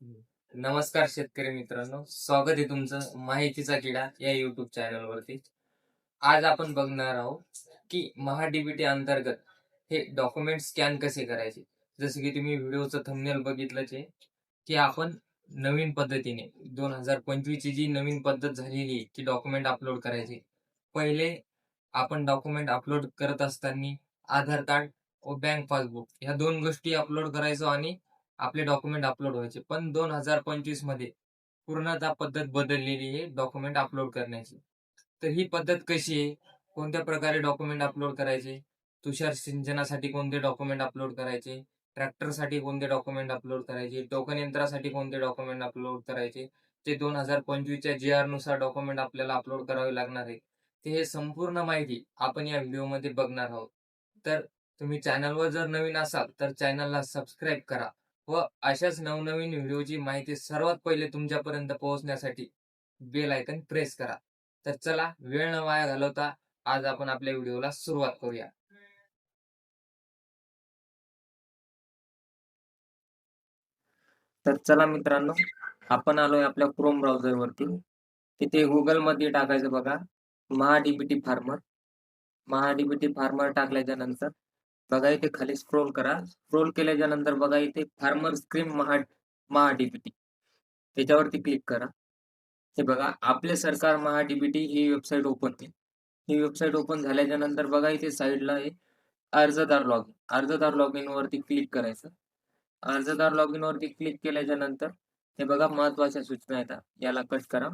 नमस्कार शेतकरी मित्रांनो स्वागत आहे तुमचं माहितीचा किडा या युट्यूब चॅनल वरती. आज आपण बघणार आहोत की महाडीबीटी अंतर्गत हे डॉक्युमेंट स्कॅन कसे करायचे? जसं की तुम्ही व्हिडिओचं थंबनेल बघितलंच आहे की आपण नवीन पद्धतीने दोन हजार पंचवीसची जी नवीन पद्धत झालेली आहे की डॉक्युमेंट अपलोड करायचे. पहिले आपण डॉक्युमेंट अपलोड करत असताना आधार कार्ड व बँक पासबुक ह्या दोन गोष्टी अपलोड करायचो आणि आपले डॉक्युमेंट अपलोड व्हायचे. पण दोन हजार पंचवीसमध्ये पूर्णतः पद्धत बदललेली आहे डॉक्युमेंट अपलोड करण्याची. तर ही पद्धत कशी आहे? कोणत्या प्रकारे डॉक्युमेंट अपलोड करायचे? तुषार सिंचनासाठी कोणते डॉक्युमेंट अपलोड करायचे? ट्रॅक्टरसाठी कोणते डॉक्युमेंट अपलोड करायचे? टोकन यंत्रासाठी कोणते डॉक्युमेंट अपलोड करायचे? ते दोन हजार पंचवीसच्या जी आरनुसार डॉक्युमेंट आपल्याला अपलोड करावे लागणार आहे. ते हे संपूर्ण माहिती आपण या व्हिडिओमध्ये बघणार आहोत. तर तुम्ही चॅनलवर जर नवीन असाल तर चॅनलला सबस्क्राईब करा. व अशाच नवनवीन व्हिडिओची माहिती सर्वात पहिले तुमच्यापर्यंत पोहोचण्यासाठी बेल आयकन प्रेस करा. तर चला वेळ न वाया घालवता आज आपण आपल्या व्हिडिओला सुरुवात करूया. तर चला मित्रांनो आपण आलोय आपल्या क्रोम ब्राउझर वरती. तिथे गुगलमध्ये टाकायचं बघा महाडीबीटी फार्मर महाडीबीटी फार्मर टाकल्याच्या नंतर बघा इथे खाली स्क्रोल करा. स्क्रोल केल्याच्यानंतर बघा इथे फार्मर स्क्रीम महा महाडीबीटी. त्याच्यावरती क्लिक करा. हे बघा आपले सरकार महाडीबीटी ही वेबसाईट ओपन केली. ही वेबसाईट ओपन झाल्याच्यानंतर बघा इथे साईडला हे अर्जदार लॉगिन अर्जदार लॉगिन वरती क्लिक करायचं. अर्जदार लॉगिन वरती क्लिक केल्याच्यानंतर हे बघा महत्त्वाच्या सूचना येतात. याला कट करा.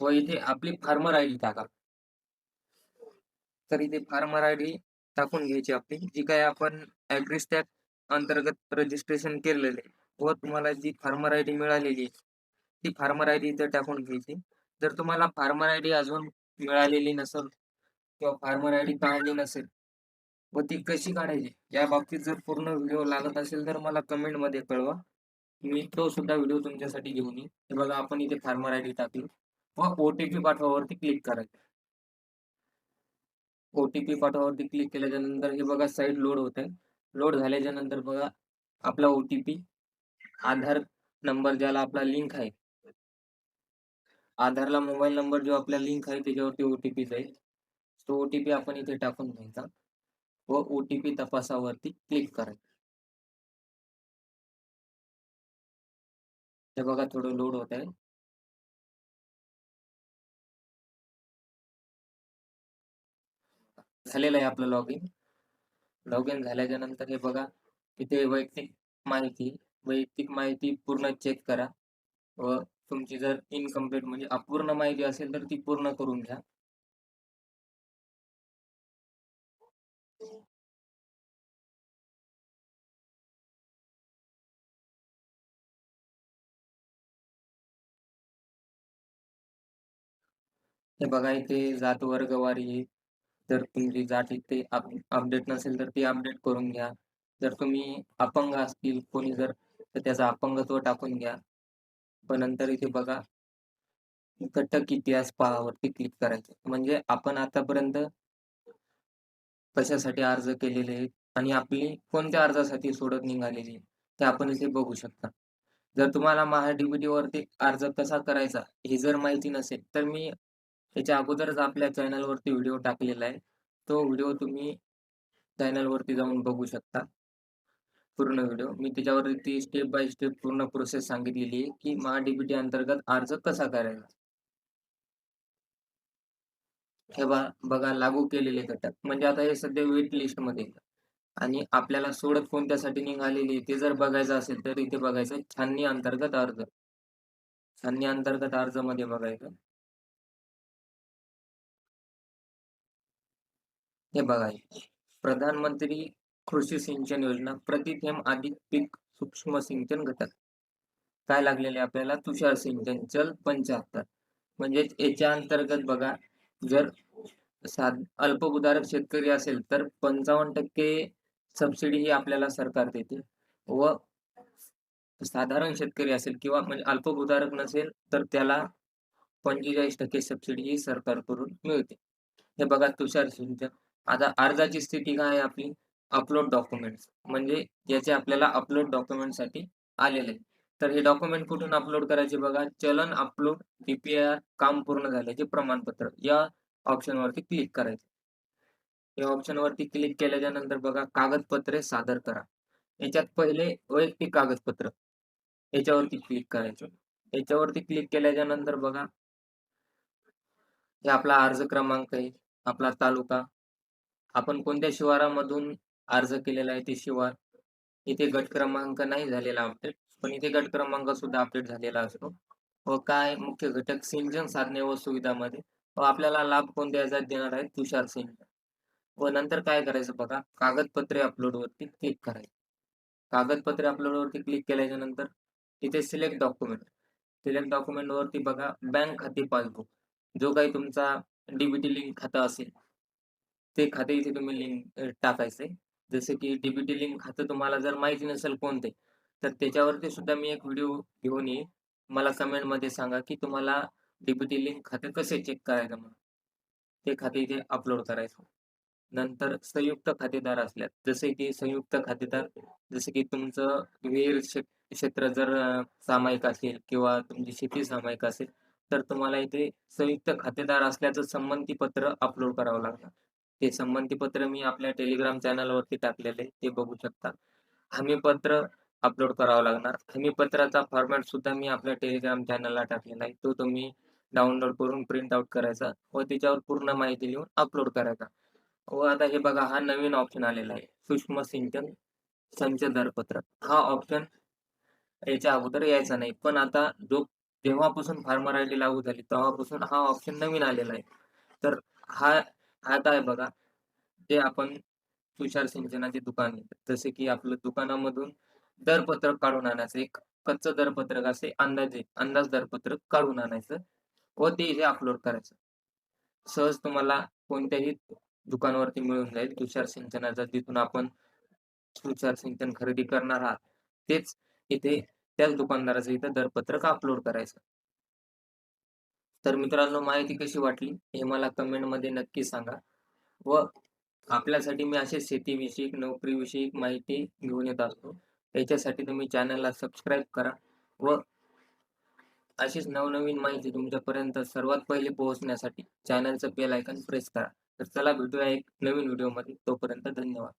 व इथे आपली फार्मर आय डी टाका. तर इथे फार्मर आय डी टाकून घ्यायची आपली जी काय आपण ऍग्रिस्टॅक अंतर्गत रजिस्ट्रेशन केलेले व तुम्हाला जी फार्मर आय डी मिळालेली आहे ती फार्मर आय डी इथे टाकून घ्यायची. जर तुम्हाला फार्मर आय डी अजून मिळालेली नसेल किंवा फार्मर आय डी काढली नसेल व ती कशी काढायची? या बाबतीत जर पूर्ण व्हिडिओ लागत असेल तर मला कमेंटमध्ये कळवा. मी तो सुद्धा व्हिडिओ तुमच्यासाठी घेऊन येईल हे बघा आपण इथे फार्मर आय डी टाकली. व ओटीपी पाठवावरती क्लिक करायचं. ओटीपी पाठवावरती क्लिक केल्याच्यानंतर हे बघा साईट लोड होत. आहे लोड झाल्याच्यानंतर बघा आपला ओटीपी आधार नंबर ज्याला आपला लिंक आहे. आधारला मोबाईल नंबर जो आपला लिंक आहे त्याच्यावरती ओटीपी जाईल तो ओटीपी आपण इथे टाकून घ्यायचा. व ओटीपी तपासावरती क्लिक करायचं हे बघा थोडं लोड होत आहे झालेलं आहे आपलं लॉग इन लॉग इन झाल्याच्यानंतर हे बघा इथे वैयक्तिक माहिती वैयक्तिक माहिती पूर्ण चेक करा. व तुमची जर इनकम्प्लीट म्हणजे अपूर्ण माहिती असेल तर ती पूर्ण करून घ्या. हे बघा इथे जात वर्गवारी जर तुमची जात ते अपडेट नसेल तर ती अपडेट करून घ्या. जर तुम्ही अपंग असतील कोणी जर तर त्याचा अपंगत्व टाकून घ्या. पण नंतर इथे बघा घटक इतिहास पहावरती क्लिक करायचं. म्हणजे आपण आतापर्यंत कशासाठी अर्ज केलेले आहेत आणि आपली कोणत्या अर्जासाठी सोडत निघालेली ते आपण इथे बघू शकता. जर तुम्हाला महाडीबीटी वरती अर्ज कसा करायचा हे जर माहिती नसेल तर मी याच्या अगोदरच आपल्या चॅनलवरती व्हिडिओ टाकलेला आहे. तो व्हिडिओ तुम्ही चॅनलवरती जाऊन बघू शकता. पूर्ण व्हिडिओ मी त्याच्यावरती स्टेप बाय स्टेप पूर्ण प्रोसेस सांगितलेली आहे की महाडीबीटी अंतर्गत अर्ज कसा करायचा? हे बघा लागू केलेले घटक. म्हणजे आता हे सध्या वेट लिस्टमध्ये आणि आपल्याला सोडत कोणत्यासाठी निघालेली ते जर बघायचं असेल तर इथे बघायचं छाननी अंतर्गत अर्ज. छाननी अंतर्गत अर्जमध्ये बघायचं. हे बघा प्रधानमंत्री कृषी सिंचन योजना प्रति थेंब अधिक पीक सूक्ष्म सिंचन घटक. काय लागलेले आपल्याला? तुषार सिंचन चल पंच्याहत्तर म्हणजे याच्या अंतर्गत बघा जर साध अल्पभूधारक शेतकरी असेल तर पंचावन्न टक्के सबसिडी ही आपल्याला सरकार देते. व साधारण शेतकरी असेल किंवा म्हणजे अल्पभूधारक नसेल तर त्याला पंचेचाळीस टक्के सबसिडी ही सरकारकडून मिळते. हे बघा तुषार सिंचन. आता अर्जाची स्थिती काय आहे आपली? अपलोड डॉक्युमेंट्स म्हणजे याचे आपल्याला अपलोड डॉक्युमेंटसाठी आलेले तर हे डॉक्युमेंट कुठून अपलोड करायचे बघा? चलन अपलोड डीपीआर काम पूर्ण झाल्याचे प्रमाणपत्र या ऑप्शन वरती क्लिक करायचे. या ऑप्शन वरती क्लिक केल्याच्यानंतर बघा कागदपत्रे सादर करा. याच्यात पहिले वैयक्तिक कागदपत्र. याच्यावरती क्लिक करायचं. याच्यावरती क्लिक केल्याच्यानंतर बघा हे आपला अर्ज क्रमांक आहे आपला तालुका आपण कोणत्या शिवारामधून अर्ज केलेला आहे ते शिवार? इथे गट क्रमांक नाही झालेला अपडेट पण इथे गट क्रमांक सुद्धा अपडेट झालेला असतो. व काय मुख्य घटक सिंचन साधने व सुविधामध्ये? व आपल्याला लाभ कोणत्या याच्यात देणार आहे तुषार सिंचन. व नंतर काय करायचं बघा कागदपत्रे अपलोडवरती क्लिक करायचं. कागदपत्रे अपलोडवरती क्लिक केल्याच्यानंतर इथे सिलेक्ट डॉक्युमेंट सिलेक्ट डॉक्युमेंट वरती बघा बँक खाते पासबुक जो काही तुमचा डीबीटी लिंक खाता असेल ते खाते इथे तुम्ही लिंक टाकायचे जसे की डीबीटी लिंक खातं तुम्हाला जर माहिती नसेल कोणते तर त्याच्यावरती सुद्धा मी एक व्हिडिओ घेऊन येईल मला कमेंटमध्ये सांगा की तुम्हाला डीबीटी लिंक खाते कसे चेक करायचं म्हणून. ते खाते इथे अपलोड करायचं. नंतर संयुक्त खातेदार असल्यात. जसे की संयुक्त खातेदार जसे की तुमचं विहीर क्षेत्र जर सामायिक असेल किंवा तुमची शेती सामायिक असेल तर तुम्हाला इथे संयुक्त खातेदार असल्याचं संमती पत्र अपलोड करावं लागणार. ते संबंधी पत्र मी आपल्या टेलिग्राम चॅनलवरती टाकलेले ते बघू शकता. हमी पत्र अपलोड करावं लागणार. हमी पत्राचा फॉर्मॅट सुद्धा मी आपल्या टेलिग्राम चॅनलला टाकलेला आहे. तो तुम्ही डाउनलोड करून प्रिंट आउट करायचा व त्याच्यावर पूर्ण माहिती लिहून अपलोड करायचा. व आता हे बघा हा नवीन ऑप्शन आलेला आहे. सूक्ष्म सिंचन संच दरपत्र हा ऑप्शन याच्या अगोदर यायचा नाही. पण आता जो जेव्हापासून फार्मर आय डी लागू झाली तेव्हापासून हा ऑप्शन नवीन आलेला आहे. तर हा हा काय बघा. जे आपण तुषार सिंचनाचे दुकान जसे की आपलं दुकानामधून दरपत्रक काढून आणायचं. एक कच्च दरपत्रक असे अंदाजे अंदाज दरपत्रक काढून आणायचं व ते इथे अपलोड करायचं. सहज तुम्हाला कोणत्याही दुकानावरती मिळून जाईल. तुषार सिंचनाचा जिथून आपण तुषार सिंचन खरेदी करणार आहात तेच इथे त्याच दुकानदाराचं इथं दरपत्रक अपलोड करायचं. तर मित्रांनो माहिती कशी वाटली? हे मला कमेंटमध्ये नक्की सांगा. व आपल्यासाठी मी असे शेतीविषयक नोकरीविषयक माहिती घेऊन येत असतो. त्याच्यासाठी तुम्ही चॅनलला सबस्क्राईब करा व अशीच नवनवीन माहिती तुमच्यापर्यंत सर्वात पहिले पोहोचण्यासाठी चॅनलचं बेल आयकन प्रेस करा. तर चला भेटूया एक नवीन व्हिडिओमध्ये. तोपर्यंत धन्यवाद.